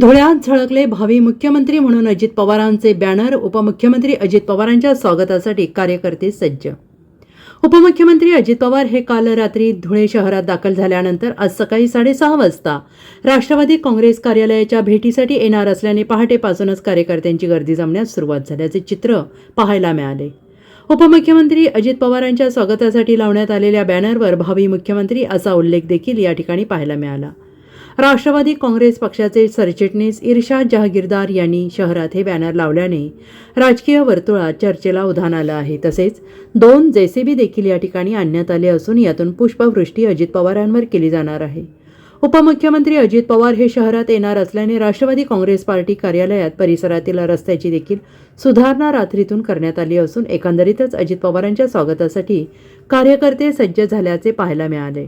धुळ्यात झळकले भावी मुख्यमंत्री म्हणून अजित पवारांचे बॅनर उपमुख्यमंत्री अजित पवारांच्या स्वागतासाठी कार्यकर्ते सज्ज. उपमुख्यमंत्री अजित पवार हे काल रात्री धुळे शहरात दाखल झाल्यानंतर आज सकाळी साडेसहा वाजता राष्ट्रवादी काँग्रेस कार्यालयाच्या भेटीसाठी येणार असल्याने पहाटेपासूनच कार्यकर्त्यांची गर्दी जमण्यास सुरुवात झाल्याचे चित्र पाहायला मिळाले. उपमुख्यमंत्री अजित पवारांच्या स्वागतासाठी लावण्यात आलेल्या बॅनरवर भावी मुख्यमंत्री असा उल्लेख देखील या ठिकाणी पाहायला मिळाला. राष्ट्रवादी काँग्रेस पक्षाचे सरचिटणीस इर्शाद जहागीरदार यांनी शहरात हे बॅनर लावल्याने राजकीय वर्तुळात चर्चेला उधाण आलं आहे. तसेच दोन जेसीबी देखील या ठिकाणी आणण्यात आले असून यातून पुष्पवृष्टी अजित पवारांवर केली जाणार आहे. उपमुख्यमंत्री अजित पवार हे शहरात येणार असल्याने राष्ट्रवादी काँग्रेस पार्टी कार्यालयात परिसरातील रस्त्याची देखील सुधारणा रात्रीतून करण्यात आली असून एकंदरीतच अजित पवारांच्या स्वागतासाठी कार्यकर्ते सज्ज झाल्याचे पाहायला मिळाले.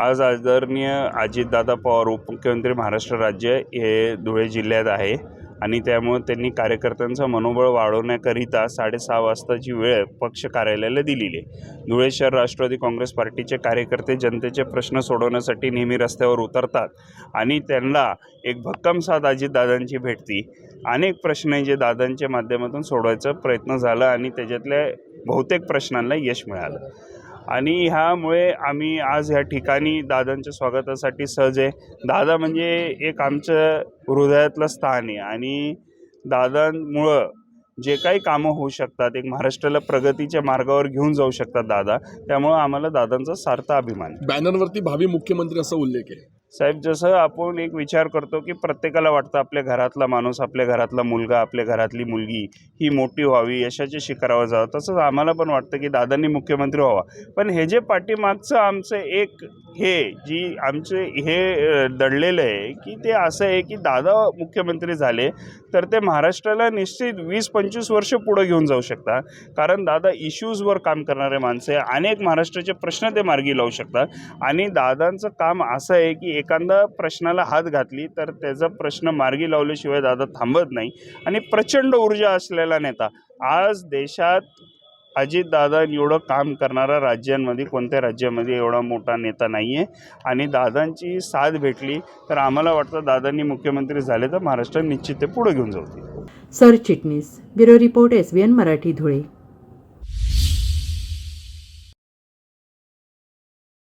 आज आदरणीय अजितदादा पवार उपमुख्यमंत्री महाराष्ट्र राज्य हे धुळे जिल्ह्यात आहे आणि त्यामुळे त्यांनी कार्यकर्त्यांचं मनोबळ वाढवण्याकरिता साडेसहा वाजताची वेळ पक्ष कार्यालयाला दिलेली आहे. धुळे शहर राष्ट्रवादी काँग्रेस पार्टीचे कार्यकर्ते जनतेचे प्रश्न सोडवण्यासाठी नेहमी रस्त्यावर उतरतात आणि त्यांना एक भक्कम साथ अजितदादांची भेटती. अनेक प्रश्न आहे जे दादांच्या माध्यमातून सोडवायचा प्रयत्न झाला आणि त्याच्यातल्या बहुतेक प्रश्नांना यश मिळालं. आणि ह्यामुळे आम्ही आज ह्या ठिकाणी दादांच्या स्वागतासाठी सहज आहे. दादा म्हणजे एक आमचं हृदयातलं स्थान आहे आणि दादांमुळं जे काही कामं होऊ शकतात एक महाराष्ट्राला प्रगतीच्या मार्गावर घेऊन जाऊ शकतात दादा त्यामुळं आम्हाला दादांचा सार्थ अभिमान बॅनरवरती भावी मुख्यमंत्री असा उल्लेख आहे. साहेब जसं आपण एक विचार करतो की प्रत्येकाला वाटतं आपल्या घरातला माणूस आपल्या घरातला मुलगा आपल्या घरातली मुलगी ही मोठी व्हावी यशाच्या शिखरावर जावं. तसंच आम्हाला पण वाटतं की दादांनी मुख्यमंत्री व्हावा. पण हे जे पाठीमागचं आमचं एक हे जी आमचे हे दडलेलं आहे की ते असं आहे की दादा मुख्यमंत्री झाले तर ते महाराष्ट्राला निश्चित वीस पंचवीस वर्ष पुढं घेऊन जाऊ शकतात. कारण दादा इश्यूजवर काम करणारे माणसे अनेक महाराष्ट्राचे प्रश्न ते मार्गी लावू शकतात. आणि दादांचं काम असं आहे की एखादा प्रश्नाला हात घातली तर त्याचा प्रश्न मार्गी लावल्याशिवाय दादा थांबत नाही. आणि प्रचंड ऊर्जा असलेला नेता. आज देशात अजितदादा एवढं काम करणारा राज्यांमध्ये कोणत्या राज्यामध्ये एवढा मोठा नेता नाही आहे आणि दादांची साथ भेटली तर आम्हाला वाटतं दादांनी मुख्यमंत्री झाले तर महाराष्ट्र निश्चित ते पुढे घेऊन जाऊ सरचिटणीस bureau report S B N Marathi Dhule.